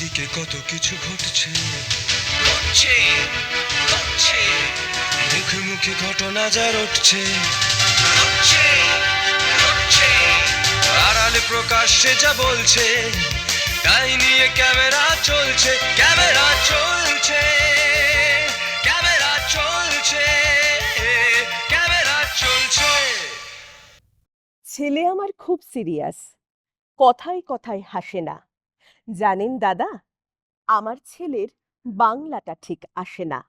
চারিদিকে কত কিছু ঘটছে। ঘটছে ঘটছে। মুখে মুখে ঘটনা যা রটছে। ঘটছে ঘটছে। আড়ালে প্রকাশ্যে যা বলছে তাই নিয়ে ক্যামেরা চলছে ক্যামেরা চলছে ক্যামেরা চলছে ক্যামেরা চলছে। ছেলে আমার খুব সিরিয়াস কথায় কথায় হাসে না। জানেন দাদা, আমার ছেলের বাংলাটা ঠিক আসে না।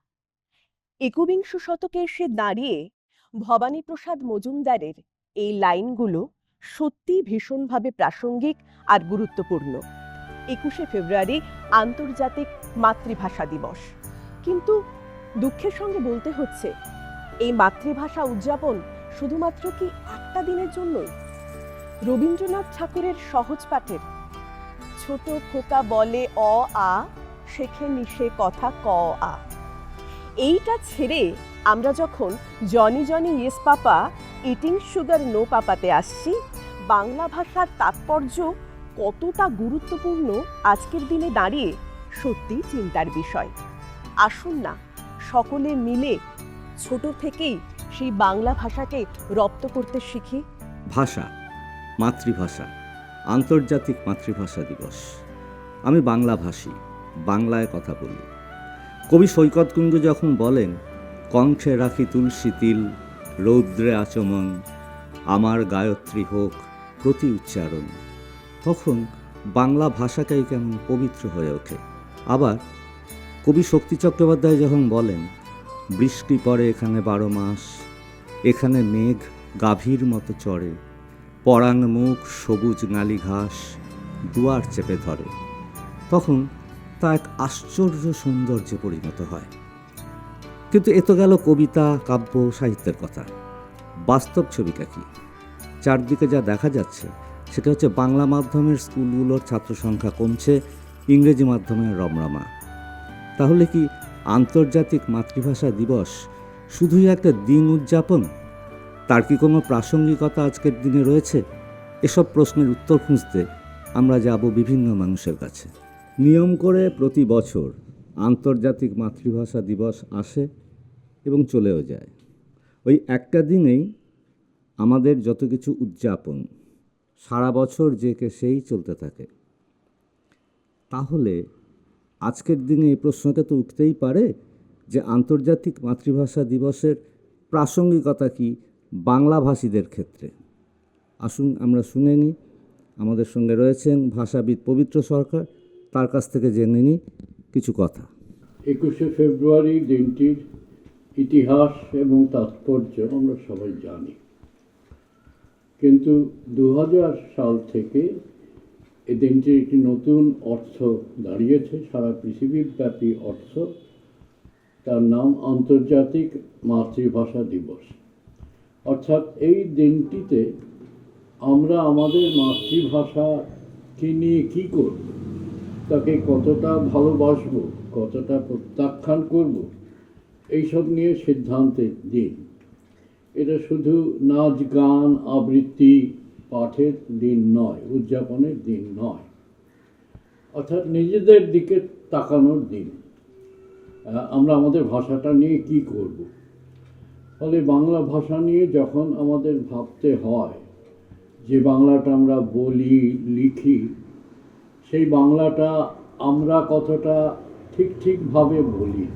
একবিংশ শতকে এসে দাঁড়িয়ে ভবানীপ্রসাদ মজুমদারের এই লাইনগুলো সত্যি ভীষণভাবে প্রাসঙ্গিক আর গুরুত্বপূর্ণ। একুশে ফেব্রুয়ারি আন্তর্জাতিক মাতৃভাষা দিবস। কিন্তু দুঃখের সঙ্গে বলতে হচ্ছে, এই মাতৃভাষা উদযাপন শুধুমাত্র কি একটা দিনের জন্যই? রবীন্দ্রনাথ ঠাকুরের সহজ পাঠের ছোট খোকা বলে অ আ, শেখে নিশে কথা ক আ। এইটা ছেড়ে আমরা যখন Johnny Johnny yes papa, eating sugar no পাপাতে আসছি, বাংলা ভাষার তাৎপর্য কতটা গুরুত্বপূর্ণ আজকের দিনে দাঁড়িয়ে সত্যি চিন্তার বিষয়। আসুন না, সকলে মিলে ছোট থেকেই সেই বাংলা ভাষাকে রপ্ত করতে শিখি। ভাষা, মাতৃভাষা। আন্তর্জাতিক মাতৃভাষা দিবস। আমি বাংলাভাষী, বাংলায় কথা বলি। কবি সৈকত কুঞ্জ যখন বলেন, কণ্ঠে রাখি তুলসী তিল, রৌদ্রে আচমন, আমার গায়ত্রী হোক প্রতি উচ্চারণ। তখন বাংলা ভাষাটাই কেমন পবিত্র হয়ে ওঠে। আবার কবি শক্তি চট্টোপাধ্যায় যখন বলেন, বৃষ্টি পড়ে এখানে বারো মাস, এখানে মেঘ গাভীর মতো চড়ে পরাণ মুখ, সবুজ নালি ঘাস দুয়ার চেপে ধরে। তখন তা এক আশ্চর্য সৌন্দর্যে পরিণত হয়। কিন্তু এ তো গেল কবিতা, কাব্য, সাহিত্যের কথা। বাস্তব ছবিটা কি? চারদিকে যা দেখা যাচ্ছে, সেটা হচ্ছে বাংলা মাধ্যমের স্কুলগুলোর ছাত্র সংখ্যা কমছে, ইংরেজি মাধ্যমের রমরমা। তাহলে কি আন্তর্জাতিক মাতৃভাষা দিবস শুধুই একটা দিন উদযাপন? তার কি কোনো প্রাসঙ্গিকতা আজকের দিনে রয়েছে? এসব প্রশ্নের উত্তর খুঁজতে আমরা যাব বিভিন্ন মানুষের কাছে। নিয়ম করে প্রতি বছর আন্তর্জাতিক মাতৃভাষা দিবস আসে এবং চলেও যায়। ওই একটা দিনেই আমাদের যত কিছু উদযাপন, সারা বছর যে কে সেই চলতে থাকে। তাহলে আজকের দিনে এই প্রশ্নটা তো উঠতেই পারে যে আন্তর্জাতিক মাতৃভাষা দিবসের প্রাসঙ্গিকতা কি বাংলাভাষীদের ক্ষেত্রে। আসুন আমরা শুনে নিই। আমাদের সঙ্গে রয়েছেন ভাষাবিদ পবিত্র সরকার। তার কাছ থেকে জেনে নিই কিছু কথা। একুশে ফেব্রুয়ারি দিনটির ইতিহাস এবং তাৎপর্য আমরা সবাই জানি। কিন্তু দু হাজার সাল থেকে এই দিনটির একটি নতুন অর্থ দাঁড়িয়েছে। সারা পৃথিবীব্যাপী অর্থ। তার নাম আন্তর্জাতিক মাতৃভাষা দিবস। অর্থাৎ এই দিনটিতে আমরা আমাদের মাতৃভাষাকে নিয়ে কী করব? তাকে কতটা ভালোবাসবো? কতটা প্রত্যাখ্যান করব? এইসব নিয়ে সিদ্ধান্তের দিন। এটা শুধু নাচ, গান, আবৃত্তি, পাঠের দিন নয়, উদযাপনের দিন নয়। অর্থাৎ নিজেদের দিকে তাকানোর দিন। আমরা আমাদের ভাষাটা নিয়ে কি করব? ফলে বাংলা ভাষা নিয়ে যখন আমাদের ভাবতে হয় যে বাংলাটা আমরা বলি, লিখি, সেই বাংলাটা আমরা কতটা ঠিক ঠিকভাবে বলি,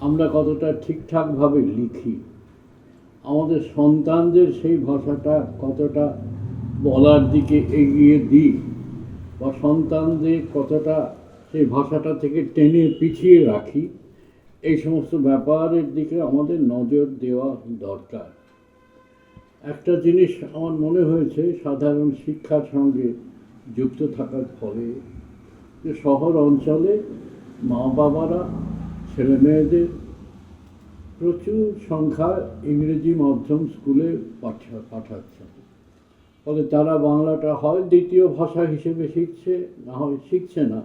আমরা কতটা ঠিকঠাকভাবে লিখি, আমাদের সন্তানদের সেই ভাষাটা কতটা বলার দিকে এগিয়ে দিই, বা সন্তানদের কতটা সেই ভাষাটা থেকে টেনে পিছিয়ে রাখি এই সমস্ত ব্যাপারের দিকে আমাদের নজর দেওয়া দরকার। একটা জিনিস আমার মনে হয়েছে, সাধারণ শিক্ষার সঙ্গে যুক্ত থাকার ফলে যে শহর অঞ্চলে মা বাবারা ছেলে মেয়েদের প্রচুর সংখ্যায় ইংরেজি মাধ্যম স্কুলে পাঠা পাঠাচ্ছে ফলে তারা বাংলাটা হয় দ্বিতীয় ভাষা হিসেবে শিখছে, না হয় শিখছে না।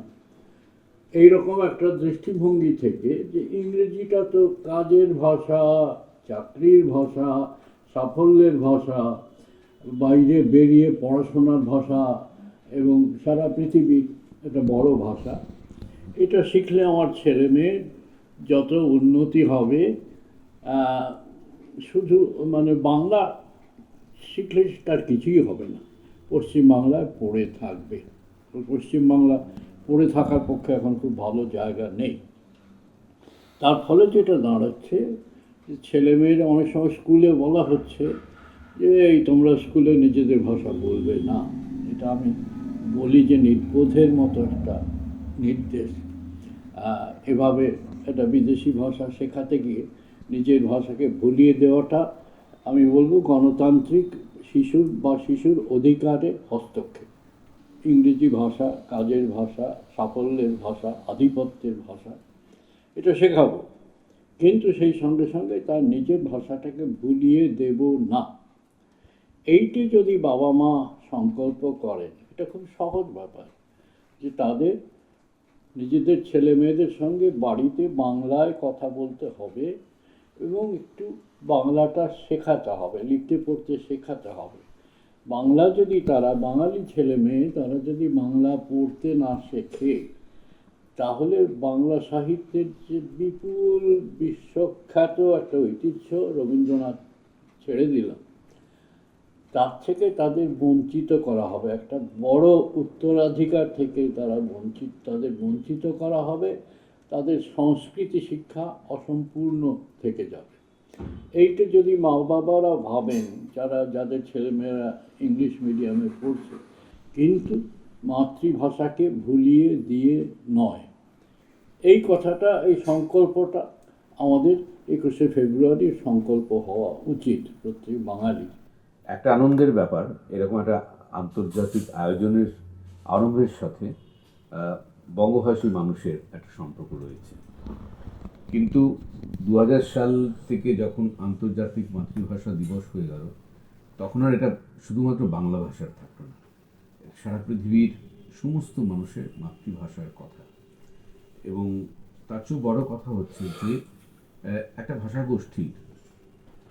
এইরকম একটা দৃষ্টিভঙ্গি থেকে যে ইংরেজিটা তো কাজের ভাষা, চাকরির ভাষা, সাফল্যের ভাষা, বাইরে বেরিয়ে পড়াশোনার ভাষা এবং সারা পৃথিবীর একটা বড় ভাষা। এটা শিখলে আমার ছেলে মেয়ের যত উন্নতি হবে শুধু মানে বাংলা শিখলে তার কিছুই হবে না। পশ্চিমবাংলায় পড়ে থাকবে। পশ্চিমবাংলা পড়ে থাকার পক্ষে এখন খুব ভালো জায়গা নেই। তার ফলে যেটা দাঁড়াচ্ছে ছেলেমেয়েরা অনেক সময় স্কুলে বলা হচ্ছে যে, এই তোমরা স্কুলে নিজেদের ভাষা বলবে না। এটা আমি বলি যে নির্বোধের মতো একটা নির্দেশ। এভাবে একটা বিদেশি ভাষা শেখাতে গিয়ে নিজের ভাষাকে ভুলিয়ে দেওয়াটা আমি বলব গণতান্ত্রিক শিশুর বা শিশুর অধিকারে হস্তক্ষেপ। ইংরেজি ভাষা, কাজের ভাষা, সাফল্যের ভাষা, আধিপত্যের ভাষা, এটা শেখাবো। কিন্তু সেই সঙ্গে সঙ্গে তার নিজের ভাষাটাকে ভুলিয়ে দেব না। এইটি যদি বাবা মা সংকল্প করেন, এটা খুব সহজ ব্যাপার যে তাদের নিজেদের ছেলে মেয়েদের সঙ্গে বাড়িতে বাংলায় কথা বলতে হবে এবং একটু বাংলাটা শেখাতে হবে, লিখতে পড়তে শেখাতে হবে। বাংলা যদি তারা, বাঙালি ছেলে মেয়ে, তারা যদি বাংলা পড়তে না শেখে, তাহলে বাংলা সাহিত্যের যে বিপুল বিশ্বখ্যাত একটা ঐতিহ্য রবীন্দ্রনাথ ছেড়ে দিলাম তার থেকে তাদের বঞ্চিত করা হবে। একটা বড় উত্তরাধিকার থেকে তারা বঞ্চিত, তাদের বঞ্চিত করা হবে, তাদের সংস্কৃতি শিক্ষা অসম্পূর্ণ থেকে যাবে। এইটা যদি মা বাবারা ভাবেন, যারা, যাদের ছেলেমেয়েরা ইংলিশ মিডিয়ামে পড়ছে, কিন্তু মাতৃভাষাকে ভুলিয়ে দিয়ে নয়। এই কথাটা, এই সংকল্পটা আমাদের একুশে ফেব্রুয়ারির সংকল্প হওয়া উচিত প্রত্যেক বাঙালির একটা আনন্দের ব্যাপার, এরকম একটা আন্তর্জাতিক আয়োজনের আরম্ভের সাথে বঙ্গভাষী মানুষের একটা সম্পর্ক রয়েছে। কিন্তু দু হাজার সাল থেকে যখন আন্তর্জাতিক মাতৃভাষা দিবস হয়ে গেল, তখন আর এটা শুধুমাত্র বাংলা ভাষার থাকল না। সারা পৃথিবীর সমস্ত মানুষের মাতৃভাষার কথা। এবং তার চেয়েও বড় কথা হচ্ছে যে একটা ভাষা গোষ্ঠীর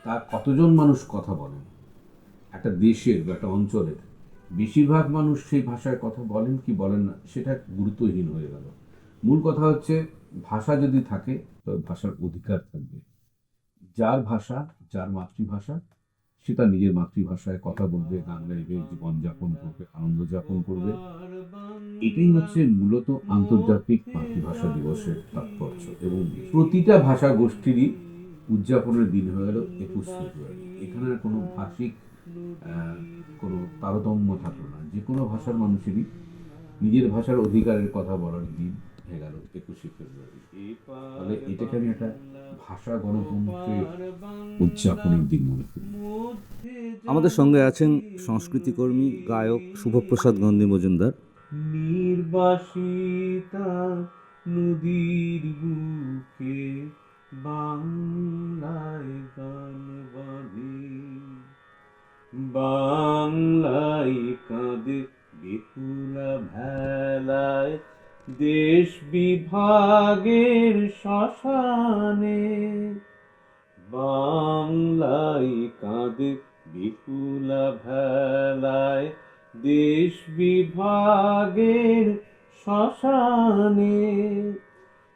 তার কতজন মানুষ কথা বলেন? একটা দেশের বা একটা অঞ্চলের বেশিরভাগ মানুষ সেই ভাষায় কথা বলেন কি বলেন না, সেটা গুরুত্বহীন হয়ে গেল। মূল কথা হচ্ছে ভাষা যদি থাকে, তবে ভাষার অধিকার থাকবে। যার ভাষা, যার মাতৃভাষা, সে তার নিজের মাতৃভাষায় কথা বলবে, গান গাইবে, জীবনযাপন করবে আনন্দ যাপন করবে। এটাই হচ্ছে মূলত আন্তর্জাতিক মাতৃভাষা দিবসের তাৎপর্য। এবং প্রতিটা ভাষা গোষ্ঠীরই উদযাপনের দিন হয়ে গেল, একুশ ফেব্রুয়ারি। এখানে কোনো ভাষিক কোনো তারতম্য থাকল না। যে কোনো ভাষার মানুষেরই নিজের ভাষার অধিকারের কথা বলার দিন। হয়ে গেল একুশে ফেব্রুয়ারি। ফলে এটাকে আমি একটা ভাষা গণতন্ত্রের উদযাপনের দিন মনে করি। আমাদের সঙ্গে আছেন সংস্কৃতিকর্মী গায়ক শুভপ্রসাদ গন্ধী মজুমদার। নির্বাসিতা নদীর বুকে বাংলায় গান বাঁধে বাংলায় কাঁদে বিপুলা ভেলায় দেশ বিভাগের শ্মশানে বাংলায় কাঁদে বিপুলা ভেলায়। দেশ বিভাগের শ্মশানে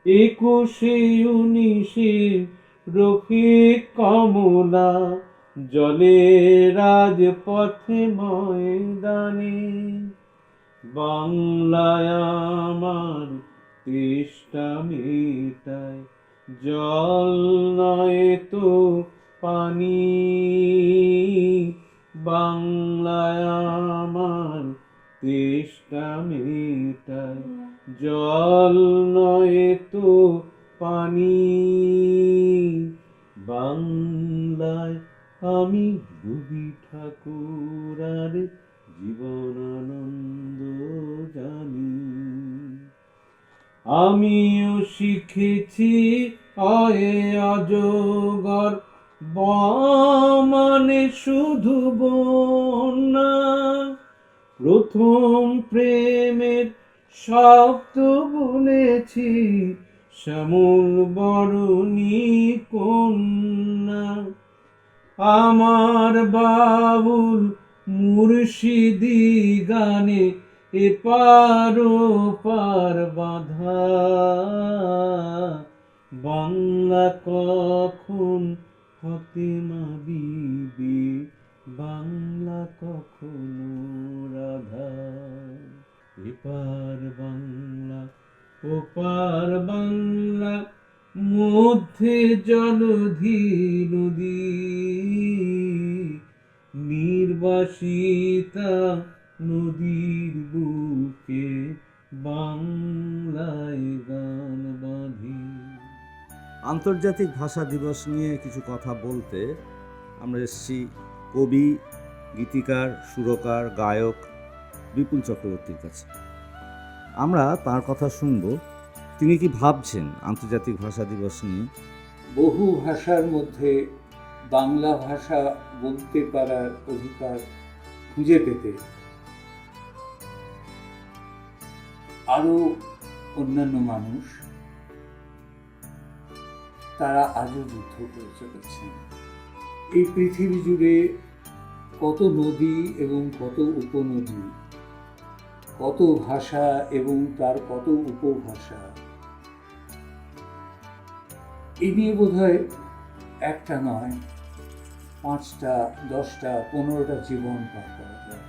একুশে উনিশে রফিক কমলা জলে রাজপথে ময়দানে বাংলায় আমার তেষ্টা মেটায় জল নয় তো পানি, বাংলায় আমার তেষ্টা মেটায় জল নয় তো পানি, বাংলায় আমি রবি ঠাকুর আর আমিও শিখেছি অয়ে অজগর। ব মানে শুধু বন্যা। প্রথম প্রেমের শব্দ বলেছি, শ্যামল বরণী কন্যা। আমার বাবুল মুর্শিদি গানে এপার পার বাধা। বাংলা কখন হতে বিবি বাংলা কখনো রাধা। এপার বাংলা ওপার বাংলা, মধ্যে জলধি নদী। নির্বাসিতা বুকে বাংলায় গান বাঁধি। আন্তর্জাতিক ভাষা দিবস নিয়ে কিছু কথা বলতে আমরা এসেছি কবি গীতিকার সুরকার গায়ক বিপুল চক্রবর্তীর কাছে। আমরা তার কথা শুনব। তিনি কি ভাবছেন আন্তর্জাতিক ভাষা দিবস নিয়ে? বহু ভাষার মধ্যে বাংলা ভাষা বলতে পারার অধিকার খুঁজে পেতে আরও অন্যান্য মানুষ, তারা আজও যুদ্ধ করে চলেছেন এই পৃথিবী জুড়ে কত নদী এবং কত উপনদী, কত ভাষা এবং তার কত উপভাষা, এ নিয়ে বোধ একটা নয়, পাঁচটা, দশটা, পনেরোটা জীবন পার করা যায়।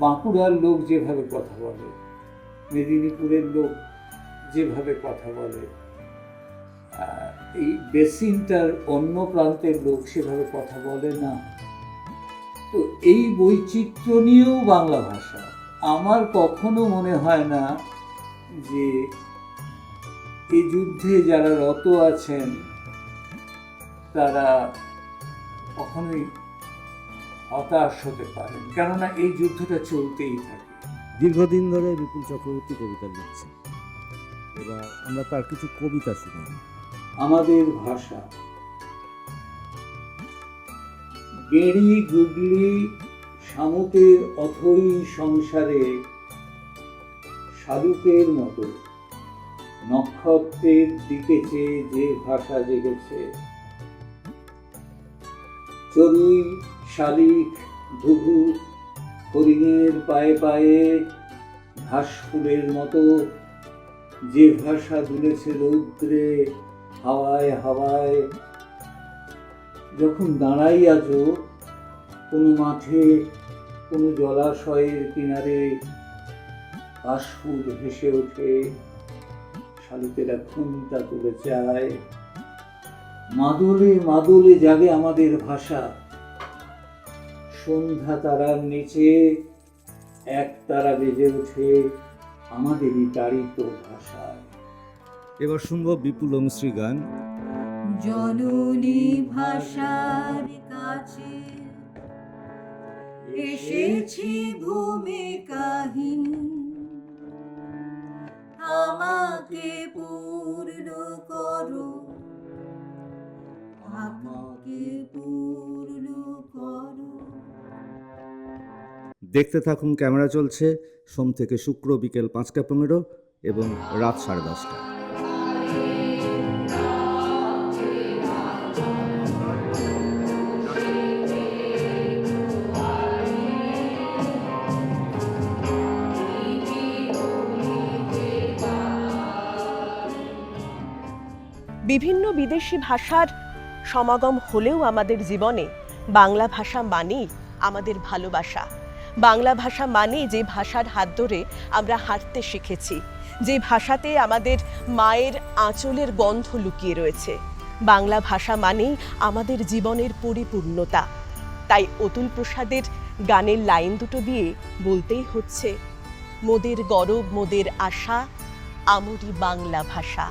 বাঁকুড়ার লোক যেভাবে কথা বলে মেদিনীপুরের লোক যেভাবে কথা বলে এই বেসিনটার অন্য প্রান্তের লোক সেভাবে কথা বলে না। তো এই বৈচিত্র্য নিয়েও বাংলা ভাষা। আমার কখনো মনে হয় না যে এই যুদ্ধে যারা রত আছেন, তারা কখনোই হতাশ হতে পারেন। কেননা এই যুদ্ধটা চলতেই থাকে। দীর্ঘদিন ধরে বিপুল চক্রবর্তী কবিতা লিখছেন এবার আমরা তার কিছু কবিতা শুনি। আমাদের ভাষা। গেঁড়ি গুগলি শামুকের অথই সংসারে, শালুকের মতো নক্ষত্রের দিকে চেয়ে যে ভাষা জেগেছে। চড়ুই, শালিক, ঘুঘু হরিণের পায়ে পায়ে ঘাসফুলের মতো যে ভাষা দুলেছে রৌদ্রে হাওয়ায় হাওয়ায়। যখন দাঁড়াই আজও কোনো মাঠে, কোনো জলাশয়ের কিনারে কাশফুল ভেসে ওঠে, শালিকেরা খুনটা তুলে চায়। মাদলে মাদলে জাগে আমাদের ভাষা। সন্ধ্যা তারার নিচে এক তারা বেজে ওঠে আমাদেরই তাড়িত ভাষায়। এবার শুনব বিপুল অংশ্রী গান। জননী ভাষার কাছে এসেছি ভূমিকাহীন আমাকে পূর্ণ করো। আমাকে পূর্ণ করো। দেখতে থাকুন, ক্যামেরা চলছে। সোম থেকে শুক্র বিকেল পাঁচটা পনেরো এবং রাত সাড়ে দশটা। বিভিন্ন বিদেশি ভাষার সমাগম হলেও আমাদের জীবনে বাংলা ভাষা মানেই আমাদের ভালোবাসা। বাংলা ভাষা মানে যে ভাষার হাত ধরে আমরা হাঁটতে শিখেছি, যে ভাষাতে আমাদের মায়ের আঁচলের গন্ধ লুকিয়ে রয়েছে। বাংলা ভাষা মানেই আমাদের জীবনের পরিপূর্ণতা। তাই অতুল প্রসাদের গানের লাইন দুটো দিয়ে বলতেই হচ্ছে, মোদের গরব, মোদের আশা আমরি বাংলা ভাষা।